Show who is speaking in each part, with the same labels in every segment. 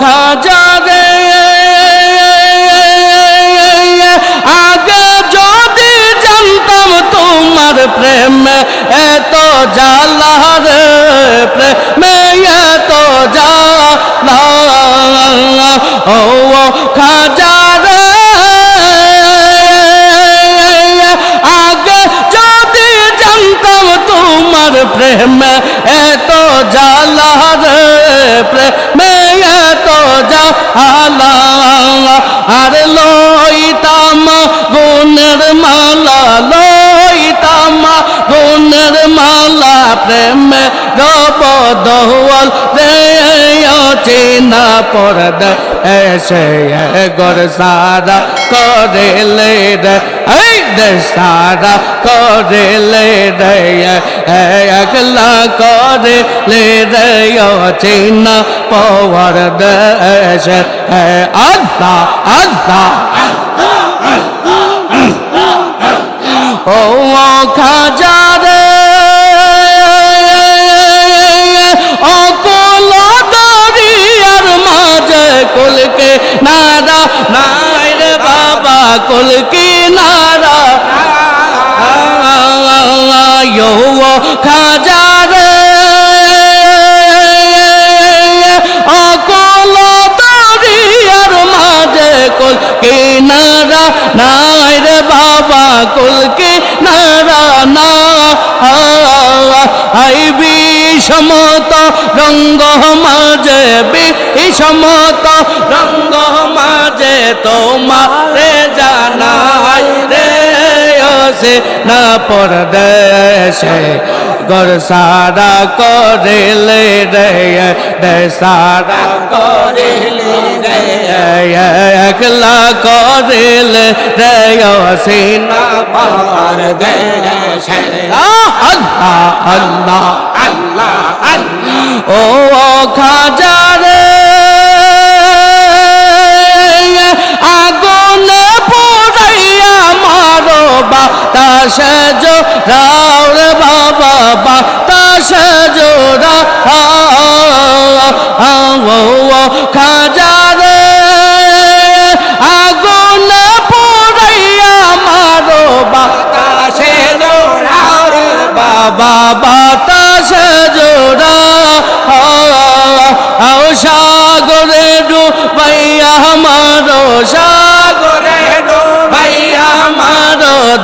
Speaker 1: খাজা রে আগে যদি জানতাম তোমার প্রেম এত জ্বালা রে প্রেমে এত জ্বালা ও খাজা রে আগে যদি জানতাম তোমার প্রেম গুণের মালা প্রেম দোয়াল রে চিনা পড়দ এসে গর সারা করেলে রে এই দে সারা করেলে রে একলা করেলে রে চিনা পড়দ এসে আল্লাহ আল্লাহ ও খাজা বাবা কুলকি নারা ইয়ো খাজা রে। অকুল দরিয়ার মাঝে কুল কিনারা। নাই রে বাবা কুল কিনারা, না। আই বিষমত রঙ্গ মাঝে বিষমত রঙ্গ মাঝে তোমারে না পরদেশে গর সারা করেলে রে সারা করেলে একলা করেলে রে সিনা পার দেশে। আল্লাহ আল্লাহ আল্লাহ ও খাজা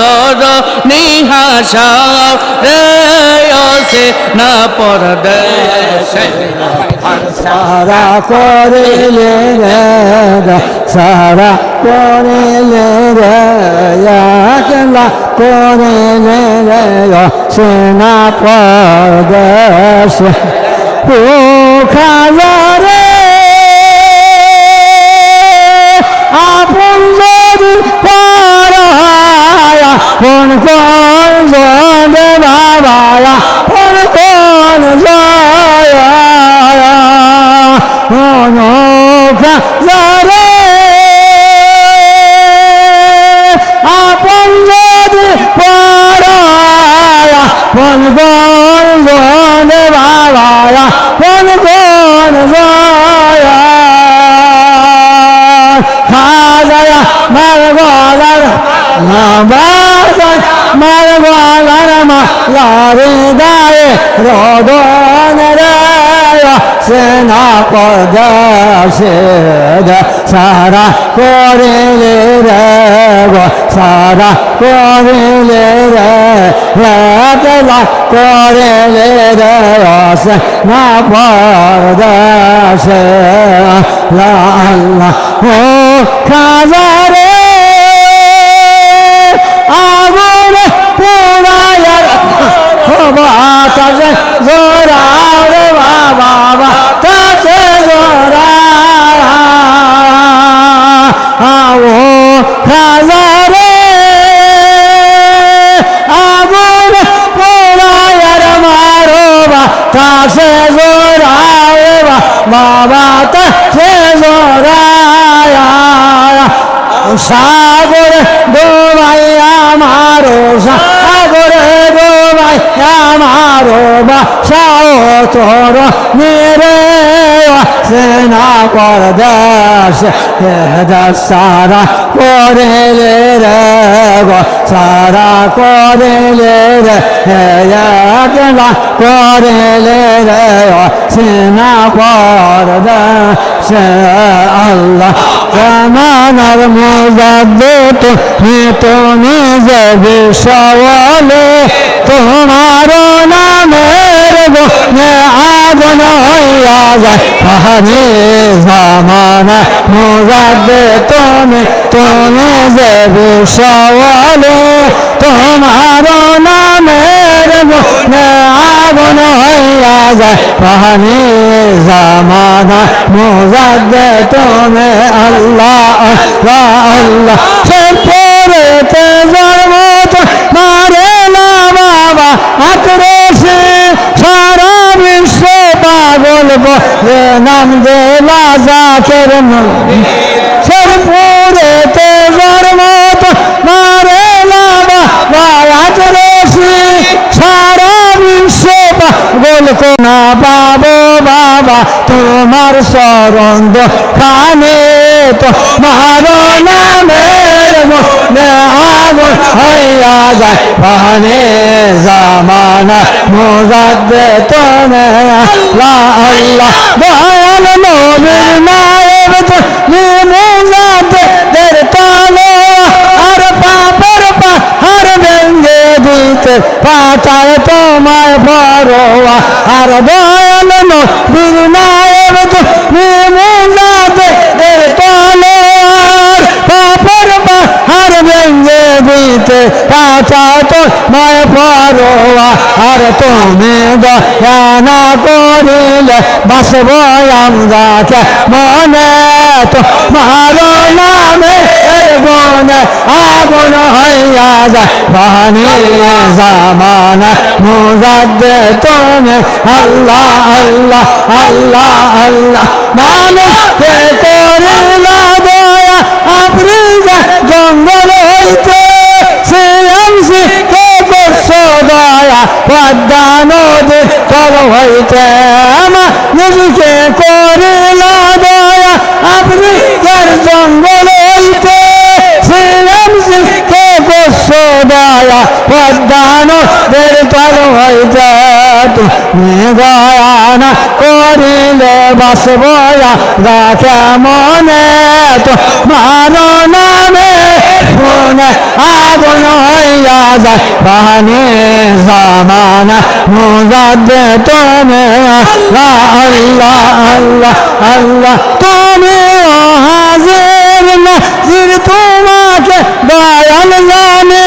Speaker 1: দর নিহাসা, রে সে না পরদেশে।
Speaker 2: সারা করিলে রে, সারা করিলে রে, একলা করিলে রে সেনা পরদেশ। ও খাজারে আপন যদি পারায়া কোন কোন জনে বাবায়া কোন কোন জয়া যারে আপন যদি পারায়া কোন কোন জনে বাবায়া কোন কোন জয়া খাজায়া মারগলার নাবাজান মারগলার গায়ে রদন সেনা পদাসে সারা করিলে রে সারা করিলে রে রাতলা করিলে রে, সেনা পদাসে, লা আল্লাহ, ও খাজারে বাতাসে জোরা রে বাবা বাতাসে জোরা ও খাজারে আগুন পোড়ায়ার মারো বাতাসে জোরা রে বাবা তাসে জোরা সাগরে ডোবাই আমারো সাগরে ডোবাই আমারো বাসাও তোর মেরে সেনা কর দাস সারা করে রে গো, সারা করে রে একলা করে রে সেনা কর দাস আল্লাহ জামানার মোজাদ্দত তুমি যাবে সওয়ালে তোমার নামের গুণে আগুন হইয়া যায়। পাহাড়ে জামানা মোজাদ্দে তুমি তুমি যাবে সওয়ালে তোমার নামের গুণে আগুন হইয়া যায়। পাহাড়ে জামানা মোজাদ্দে তুমি, আল্লাহ আল্লাহ আল্লাহ। নাম দেলা জাকের সে পড়েতে জন্ম মারে না বাবা আক্রোশে সারা বিশ্ব পাগল কোনা পাবো বাবা, তোমার সরন্দ খানে তো মারো আগুন হইয়া যায় পানে জামানা মোজাদ্দে তোনে আল্লাহ আল্লাহ দয়াল নবীর নায়েব তুমি মোজাদ্দে দের তালে আর পাপর পাহাড় ভেঙ্গে দিতে পাতায় তোমায় পরোয়া আর দয়াল নবীর নায়েব পাতায় তোমায় পরোয়া, আর তুমি দয়ানা করিলে, বাসব আমরা মনে তো মারো নামে মনে আগুন হইয়া যায় পানি জামানা মুজাদ্দে তুমি, আল্লাহ আল্লাহ আল্লাহ আল্লাহ। কে করিলা দয়া আপনি জঙ্গল হইতে পদ্মা নদী তল হইতে নিজকে করিলা দয়া আপনি যার জঙ্গল হইতে শ্রীরামসী কে করছ দয়া। পদ্মা হইতে গয়ানা করিলে বাসবয়া। দেখে মনে তো মারো নামে মনে আগুন হইয়া যায়। পানি জামানা মুজাদ্দে তুমি আল্লাহ আল্লাহ আল্লাহ তুমি হাজির নাজির, তোমাকে দয়াল জানে।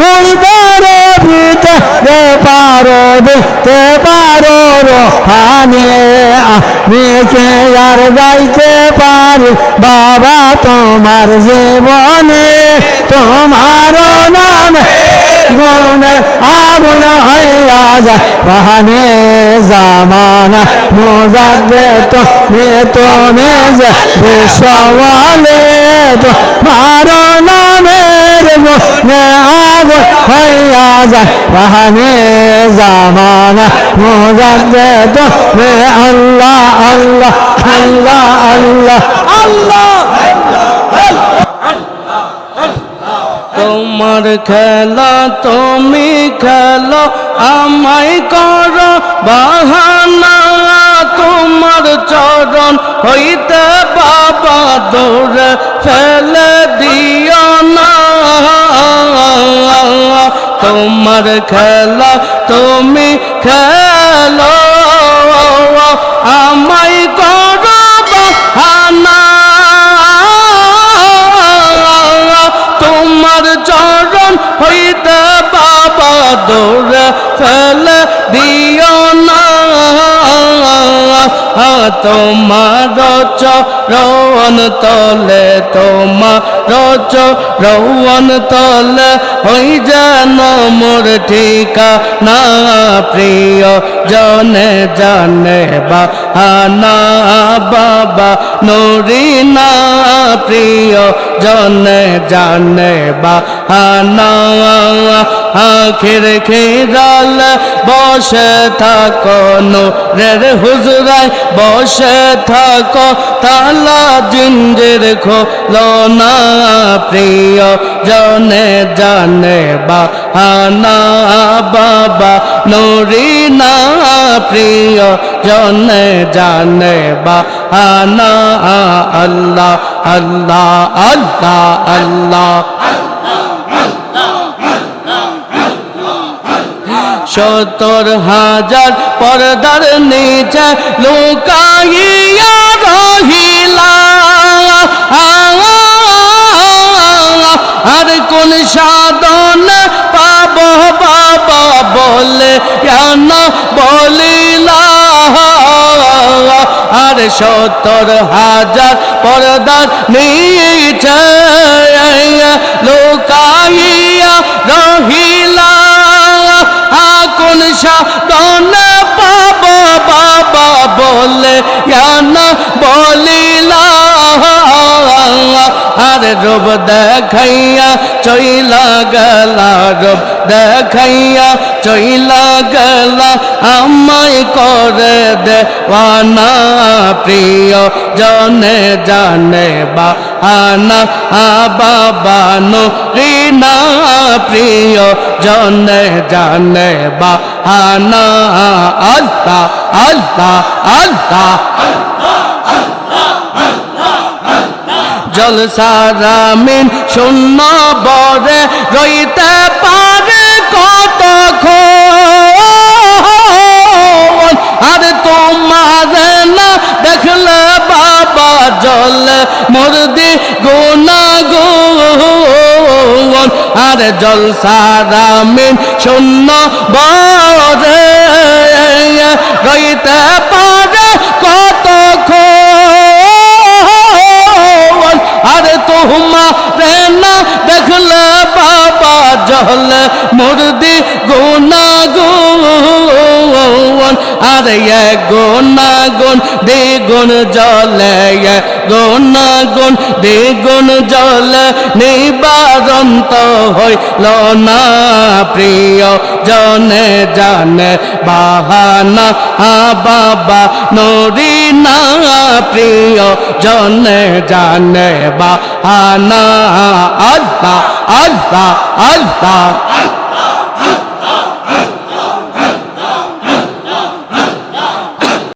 Speaker 2: মুলদারে ভিতরে পারো দেখতে পারো রোহানি। আমি কে আর গাইতে পারি? বাবা, তোমার জীবনে তোমার নামে গুণে আগুন হইয়া যায় বাহানে জামানা মোজাদে তো মে তো মে যে বিশ্বওয়ালে তো মারো নামের গুণে আগুন হইয়া যায় বাহানে জামানা মোজাদে তো মে আল্লাহ আল্লাহ আল্লাহ আল্লাহ আল্লাহ
Speaker 1: তোমার খেলা, তুমি খেলো, আমায় কর বাহানা, তোমার চরণ হইতে বাবা দৌড়ে ফেলে দিও না। তোমার খেলা, তুমি খেলো, আমায় হইতে বাবা দৌড়ে ফেলে দিও না। তোমার রৌন তলে তোমার রচ রৌন তলে হই যেন মোর ঠিকা না প্রিয় জনে জানে বা আনা বাবা নুরি না প্রিয় জনে জানে বা আনা আখির খেরাল বসে থাকো নো নুরের হুজরায় বসে থাকো। তালা জিঞ্জির খোলো না, প্রিয় জনে জানে বা আনা বাবা নুরি না, প্রিয় জনে জানে বা আনা আল্লাহ আল্লাহ আল্লাহ আল্লাহ। সত্তর হাজার পর্দার নিচে রহিলা আর কোন সাধন পাব বাবা বলে কেন বলিলা? আর সত্তর হাজার পর্দার নিচে লুকাইয়া রহিলা। কোন সাধন পাব বাবা বলে জানা বলিলা আর রব দেখাইয়া চইলা গলা, রব দেখাইয়া চইলা গলা, আমায় করে দেওয়ানা প্রিয় জনে জানে বা আনা আ বাবা নো রিনা, প্রিয় জনে জানে বা আনা আল্লাহ আল্লাহ আল্লাহ জল সারা মিন শূন্য বরে রইতে পারে কত আর তোমার না দেখলে বাবা জল মুরদি গুনা গুন আর জল সারা মিন শূন্য বরে আরে গুনা গুন দ্বিগুণ জলে গুনা গুন দ্বিগুণ জলে, নিবারন্ত হইল না প্রিয় জনে জানে, বাহানা আ বাবা নরি না প্রিয় জনে জানে, বাহানা আল্লাহ আল্লাহ আল্লাহ।